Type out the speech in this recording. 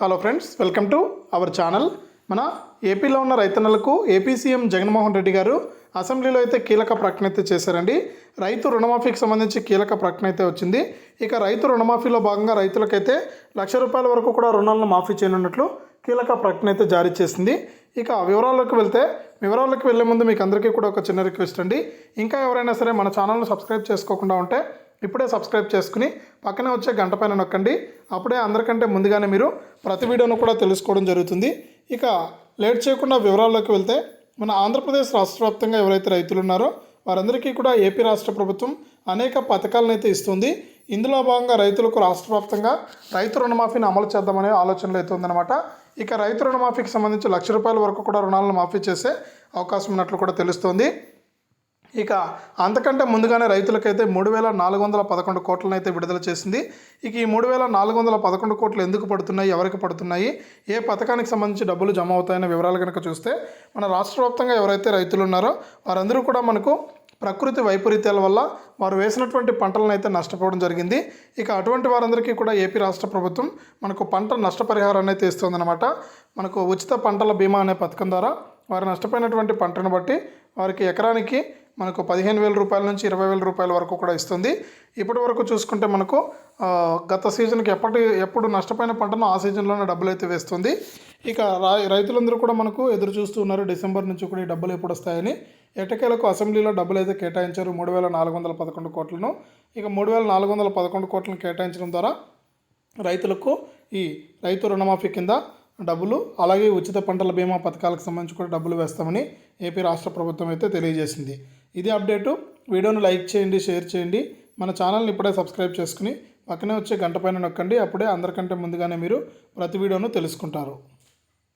Hello friends welcome to our channel మన ఏపీలో ఉన్న రైతన్నలకు ఏపీ సీఎం జగన్మోహన్ రెడ్డి గారు అసెంబ్లీలో అయితే కీలక ప్రకటన అయితే చేశారండి. రైతు రుణమాఫీకి సంబంధించి కీలక ప్రకటన అయితే వచ్చింది. ఇక రైతు రుణమాఫీలో భాగంగా రైతులకైతే లక్ష రూపాయల వరకు కూడా రుణాలను మాఫీ చేయనున్నట్లు కీలక ప్రకటన అయితే జారీ చేసింది. ఇక వివరాల్లోకి వెళ్తే వివరాల్లోకి వెళ్ళే ముందు మీకు అందరికీ కూడా ఒక చిన్న రిక్వెస్ట్ అండి. ఇంకా ఎవరైనా సరే మన ఛానల్ను సబ్స్క్రైబ్ చేసుకోకుండా ఉంటే ఇప్పుడే సబ్స్క్రైబ్ చేసుకుని పక్కనే వచ్చే గంట పైన నొక్కండి. అప్పుడే అందరికంటే ముందుగానే మీరు ప్రతి వీడియోను కూడా తెలుసుకోవడం జరుగుతుంది. ఇక లేట్ చేయకుండా వివరాల్లోకి వెళ్తే మన ఆంధ్రప్రదేశ్ రాష్ట్ర వ్యాప్తంగా ఎవరైతే రైతులు ఉన్నారో వారందరికీ కూడా ఏపీ రాష్ట్ర ప్రభుత్వం అనేక పథకాలను అయితే ఇస్తుంది. ఇందులో భాగంగా రైతులకు రాష్ట్ర వ్యాప్తంగా రైతు రుణమాఫీని అమలు చేద్దామనే ఆలోచనలు అయితే ఉందన్నమాట. ఇక రైతు రుణమాఫీకి సంబంధించి లక్ష రూపాయల వరకు కూడా రుణాలను మాఫీ చేసే అవకాశం ఉన్నట్లు కూడా తెలుస్తోంది. ఇక అంతకంటే ముందుగానే రైతులకైతే మూడు వేల నాలుగు వందల పదకొండు కోట్లను అయితే విడుదల చేసింది. ఇక ఈ మూడు వేల నాలుగు వందల పదకొండు కోట్లు ఎందుకు పడుతున్నాయి? ఎవరికి పడుతున్నాయి? ఏ పథకానికి సంబంధించి డబ్బులు జమ అవుతాయనే వివరాలు కనుక చూస్తే మన రాష్ట్ర వ్యాప్తంగా ఎవరైతే రైతులు ఉన్నారో వారందరూ కూడా మనకు ప్రకృతి వైపరీత్యాల వల్ల వారు వేసినటువంటి పంటలను అయితే నష్టపోవడం జరిగింది. ఇక అటువంటి వారందరికీ కూడా ఏపీ రాష్ట్ర ప్రభుత్వం మనకు పంట నష్టపరిహారాన్ని అయితే ఇస్తుందన్నమాట. మనకు ఉచిత పంటల బీమా అనే పథకం ద్వారా వారు నష్టపోయినటువంటి పంటను బట్టి వారికి ఎకరానికి మనకు పదిహేను వేల రూపాయల నుంచి ఇరవై వేల రూపాయల వరకు కూడా ఇస్తుంది. ఇప్పటి వరకు చూసుకుంటే మనకు గత సీజన్కి ఎప్పటి ఎప్పుడు నష్టపోయిన పంటను ఆ సీజన్లోనే డబ్బులు అయితే వేస్తుంది. ఇక రైతులందరూ కూడా మనకు ఎదురు చూస్తూ ఉన్నారు. డిసెంబర్ నుంచి కూడా ఈ డబ్బులు ఎప్పుడు వస్తాయని. ఎటకేలకు అసెంబ్లీలో డబ్బులు అయితే కేటాయించారు మూడు వేల నాలుగు వందల పదకొండు కోట్లను. ఇక మూడు వేల నాలుగు వందల పదకొండు కోట్లను కేటాయించడం ద్వారా రైతులకు ఈ రైతు రుణమాఫీ కింద డబ్బులు అలాగే ఉచిత పంటల బీమా పథకాలకు సంబంధించి కూడా డబ్బులు వేస్తామని ఏపీ రాష్ట్ర ప్రభుత్వం అయితే తెలియజేసింది. ఇది అప్డేటు. వీడియోను లైక్ చేయండి షేర్ చేయండి. మన ఛానల్ని ఇప్పుడే సబ్స్క్రైబ్ చేసుకుని పక్కనే వచ్చే గంట పైన నొక్కండి. అప్పుడే అందరికంటే ముందుగానే మీరు ప్రతి వీడియోను తెలుసుకుంటారు.